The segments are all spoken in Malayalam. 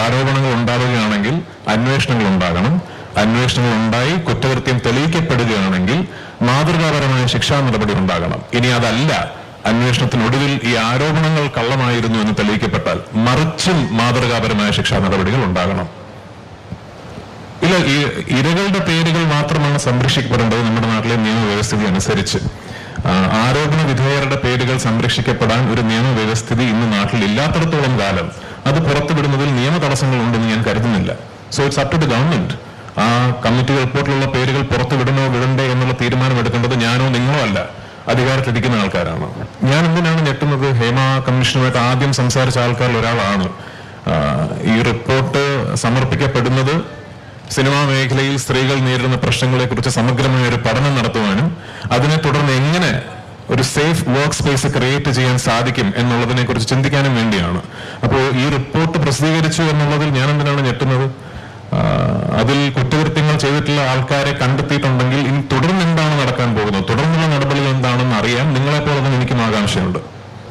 ആരോപണങ്ങൾ ഉണ്ടാവുകയാണെങ്കിൽ അന്വേഷണങ്ങൾ ഉണ്ടാകണം. അന്വേഷണങ്ങൾ ഉണ്ടായി കുറ്റകൃത്യം തെളിയിക്കപ്പെടുകയാണെങ്കിൽ മാതൃകാപരമായ ശിക്ഷാ നടപടി ഉണ്ടാകണം. ഇനി അതല്ല അന്വേഷണത്തിനൊടുവിൽ ഈ ആരോപണങ്ങൾ കള്ളമായിരുന്നു എന്ന് തെളിയിക്കപ്പെട്ടാൽ മറിച്ചും മാതൃകാപരമായ ശിക്ഷാ നടപടികൾ ഉണ്ടാകണം. ഇല്ല ഈ ഇരകളുടെ പേരുകൾ മാത്രമാണ് സംരക്ഷിക്കപ്പെടേണ്ടത് നമ്മുടെ നാട്ടിലെ നിയമവ്യവസ്ഥിതി അനുസരിച്ച്. ആരോപണ വിധേയരുടെ പേരുകൾ സംരക്ഷിക്കപ്പെടാൻ ഒരു നിയമവ്യവസ്ഥിതി ഇന്ന് നാട്ടിൽ ഇല്ലാത്തടത്തോളം കാലം അത് പുറത്തുവിടുന്നതിൽ നിയമ തടസ്സങ്ങൾ ഉണ്ടെന്ന് ഞാൻ കരുതുന്നില്ല. So it's up to the government ആ കമ്മിറ്റി റിപ്പോർട്ടിലുള്ള പേരുകൾ പുറത്തുവിടണോ വിടണ്ടേ എന്നുള്ള തീരുമാനം എടുക്കേണ്ടത് ഞാനോ നിങ്ങളോ അല്ല. അധികാരത്തിലിരിക്കുന്ന ആൾക്കാരാണ്. ഞാൻ എന്തിനാണ് ഞെട്ടുന്നത്? ഹേമ കമ്മീഷനുമായിട്ട് ആദ്യം സംസാരിച്ച ആൾക്കാരിൽ ഒരാളാണ്. ഈ റിപ്പോർട്ട് സമർപ്പിക്കപ്പെടുന്നത് സിനിമാ മേഖലയിൽ സ്ത്രീകൾ നേരിടുന്ന പ്രശ്നങ്ങളെക്കുറിച്ച് സമഗ്രമായ ഒരു പഠനം നടത്തുവാനും അതിനെ തുടർന്ന് എങ്ങനെ ഒരു സേഫ് വർക്ക് സ്പേസ് ക്രിയേറ്റ് ചെയ്യാൻ സാധിക്കും എന്നുള്ളതിനെ കുറിച്ച് ചിന്തിക്കാനും വേണ്ടിയാണ്. അപ്പോൾ ഈ റിപ്പോർട്ട് പ്രസിദ്ധീകരിച്ചു എന്നുള്ളതിൽ ഞാൻ എന്തിനാണ് ഞെട്ടുന്നത്? അതിൽ കുറ്റകൃത്യങ്ങൾ ചെയ്തിട്ടുള്ള ആൾക്കാരെ കണ്ടെത്തിയിട്ടുണ്ടെങ്കിൽ ഇനി തുടർന്ന് എന്താണ് നടക്കാൻ പോകുന്നത്? തുടർന്നുള്ള നടപടികൾ എന്താണെന്ന് അറിയാൻ നിങ്ങളെപ്പോലൊന്നും എനിക്കും ആകാംക്ഷയുണ്ട്.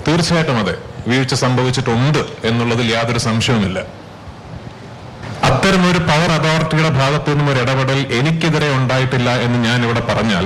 തീർച്ചയായിട്ടും അതെ. വീഴ്ച സംഭവിച്ചിട്ടുണ്ട് എന്നുള്ളതിൽ യാതൊരു സംശയവുമില്ല. അത്തരമൊരു പവർ അതോറിറ്റിയുടെ ഭാഗത്തു നിന്നും ഒരു ഇടപെടൽ എനിക്കെതിരെ ഉണ്ടായിട്ടില്ല എന്ന് ഞാൻ ഇവിടെ പറഞ്ഞാൽ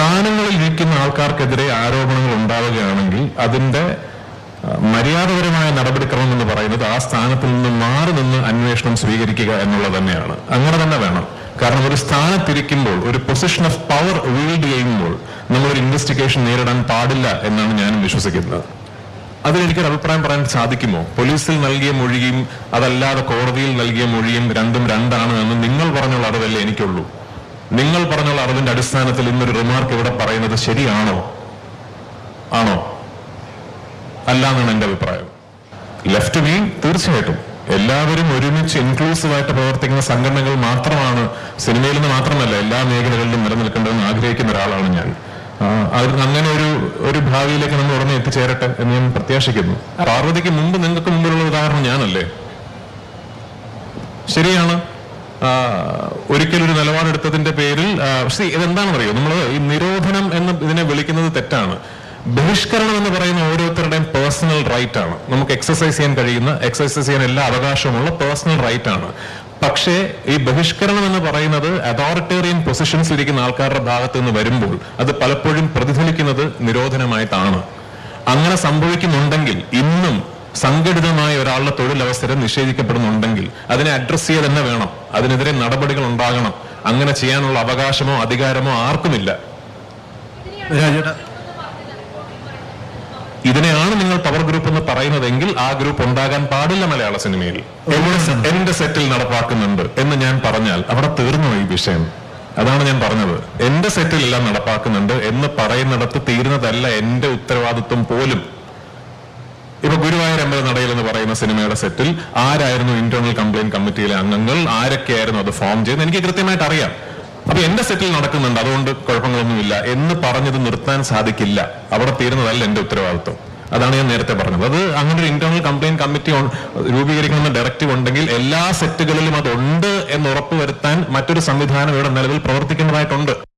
സ്ഥാനങ്ങളിൽ ഇരിക്കുന്ന ആൾക്കാർക്കെതിരെ ആരോപണങ്ങൾ ഉണ്ടാവുകയാണെങ്കിൽ അതിന്റെ മര്യാദപരമായ നടപടിക്രമം എന്ന് പറയുന്നത് ആ സ്ഥാനത്തിൽ നിന്ന് മാറി നിന്ന് അന്വേഷണം സ്വീകരിക്കുക എന്നുള്ളത് തന്നെയാണ്. അങ്ങനെ തന്നെ വേണം. കാരണം ഒരു സ്ഥാനത്തിരിക്കുമ്പോൾ ഒരു പൊസിഷൻ ഓഫ് പവർ വീൽഡ് ചെയ്യുമ്പോൾ നമ്മളൊരു ഇൻവെസ്റ്റിഗേഷൻ നേരിടാൻ പാടില്ല എന്നാണ് ഞാനും വിശ്വസിക്കുന്നത്. അതിലെനിക്കൊരു അഭിപ്രായം പറയാൻ സാധിക്കുമോ? പോലീസിൽ നൽകിയ മൊഴിയും അതല്ലാതെ കോടതിയിൽ നൽകിയ മൊഴിയും രണ്ടും രണ്ടാണ് എന്ന് നിങ്ങൾ പറഞ്ഞുള്ള അറിവല്ലേ എനിക്കുള്ളൂ. നിങ്ങൾ പറഞ്ഞുള്ള അറിവിന്റെ അടിസ്ഥാനത്തിൽ ഇന്നൊരു റിമാർക്ക് ഇവിടെ പറയുന്നത് ശരിയാണോ? ആണോ? അല്ല എന്നാണ് എന്റെ അഭിപ്രായം. ലെഫ്റ്റ് മീ തീർച്ചയായിട്ടും. എല്ലാവരും ഒരുമിച്ച് ഇൻക്ലൂസീവ് ആയിട്ട് പ്രവർത്തിക്കുന്ന സംഘടനകൾ മാത്രമാണ് സിനിമയിൽ നിന്ന് മാത്രമല്ല എല്ലാ മേഖലകളിലും നിലനിൽക്കേണ്ടതെന്ന് ആഗ്രഹിക്കുന്ന ഒരാളാണ് ഞാൻ. അവർക്ക് അങ്ങനെ ഒരു ഒരു ഭാവിയിലേക്ക് നമ്മൾ ഉടനെ എത്തിച്ചേരട്ടെ എന്ന് ഞാൻ പ്രത്യാശിക്കുന്നു. പാർവതിക്ക് മുമ്പ് നിങ്ങൾക്ക് മുമ്പിലുള്ള ഉദാഹരണം ഞാനല്ലേ? ശരിയാണ്. ഒരിക്കലൊരു നിലപാടെടുത്തതിന്റെ പേരിൽ പക്ഷേ ഇതെന്താണെന്ന് അറിയോ നമ്മൾ ഈ നിരോധനം എന്ന് ഇതിനെ വിളിക്കുന്നത് തെറ്റാണ്. ബഹിഷ്കരണം എന്ന് പറയുന്ന ഓരോരുത്തരുടെയും പേഴ്സണൽ റൈറ്റ് ആണ്. നമുക്ക് എക്സസൈസ് ചെയ്യാൻ കഴിയുന്ന എക്സസൈസ് ചെയ്യാൻ എല്ലാ അവകാശമുള്ള പേഴ്സണൽ റൈറ്റ് ആണ്. പക്ഷേ ഈ ബഹിഷ്കരണം എന്ന് പറയുന്നത് അതോറിറ്റേറിയൻ പൊസിഷൻസ് ഇരിക്കുന്ന ആൾക്കാരുടെ ഭാഗത്ത് നിന്ന് വരുമ്പോൾ അത് പലപ്പോഴും പ്രതിഫലിക്കുന്നത് നിരോധനമായിട്ടാണ്. അങ്ങനെ സംഭവിക്കുന്നുണ്ടെങ്കിൽ ഇന്നും സംഘടിതമായ ഒരാളുടെ തൊഴിലവസരം നിഷേധിക്കപ്പെടുന്നുണ്ടെങ്കിൽ അതിനെ അഡ്രസ് ചെയ്യുക തന്നെ വേണം. അതിനെതിരെ നടപടികൾ ഉണ്ടാകണം. അങ്ങനെ ചെയ്യാനുള്ള അവകാശമോ അധികാരമോ ആർക്കുമില്ല. ഇതിനെയാണ് നിങ്ങൾ പവർ ഗ്രൂപ്പ് എന്ന് പറയുന്നതെങ്കിൽ ആ ഗ്രൂപ്പ് ഉണ്ടാകാൻ പാടില്ല മലയാള സിനിമയിൽ. എന്റെ- എന്റെ സെറ്റിൽ നടപ്പാക്കുന്നുണ്ട് എന്ന് ഞാൻ പറഞ്ഞാൽ അവിടെ തീർന്നു ഈ വിഷയം. അതാണ് ഞാൻ പറഞ്ഞത്. എന്റെ സെറ്റിൽ എല്ലാം നടപ്പാക്കുന്നുണ്ട് എന്ന് പറയുന്നിടത്ത് തീരുന്നതല്ല എന്റെ ഉത്തരവാദിത്വം പോലും. ഇപ്പൊ ഗുരുവായൂർ അമ്പല നടയിൽ എന്ന് പറയുന്ന സിനിമയുടെ സെറ്റിൽ ആരായിരുന്നു ഇന്റേണൽ കംപ്ലൈന്റ് കമ്മിറ്റിയിലെ അംഗങ്ങൾ? ആരൊക്കെയായിരുന്നു അത് ഫോം ചെയ്തത്? എനിക്ക് കൃത്യമായിട്ട് അറിയാം. അപ്പൊ എന്റെ സെറ്റിൽ നടക്കുന്നുണ്ട്. അതുകൊണ്ട് കുഴപ്പങ്ങളൊന്നുമില്ല. എന്ന് പറഞ്ഞത് നിർത്താൻ സാധിക്കില്ല. അവിടെ തീരുന്നതല്ല എന്റെ ഉത്തരവാദിത്വം. അതാണ് ഞാൻ നേരത്തെ പറഞ്ഞത്. അത് അങ്ങനെ ഒരു ഇന്റേണൽ കംപ്ലൈന്റ് കമ്മിറ്റി രൂപീകരിക്കണമെന്ന ഡയറക്റ്റീവ് ഉണ്ടെങ്കിൽ എല്ലാ സെറ്റുകളിലും അതുണ്ട് എന്ന് ഉറപ്പുവരുത്താൻ മറ്റൊരു സംവിധാനം ഇവിടെ നിലവിൽ പ്രവർത്തിക്കുന്നതായിട്ടുണ്ട്.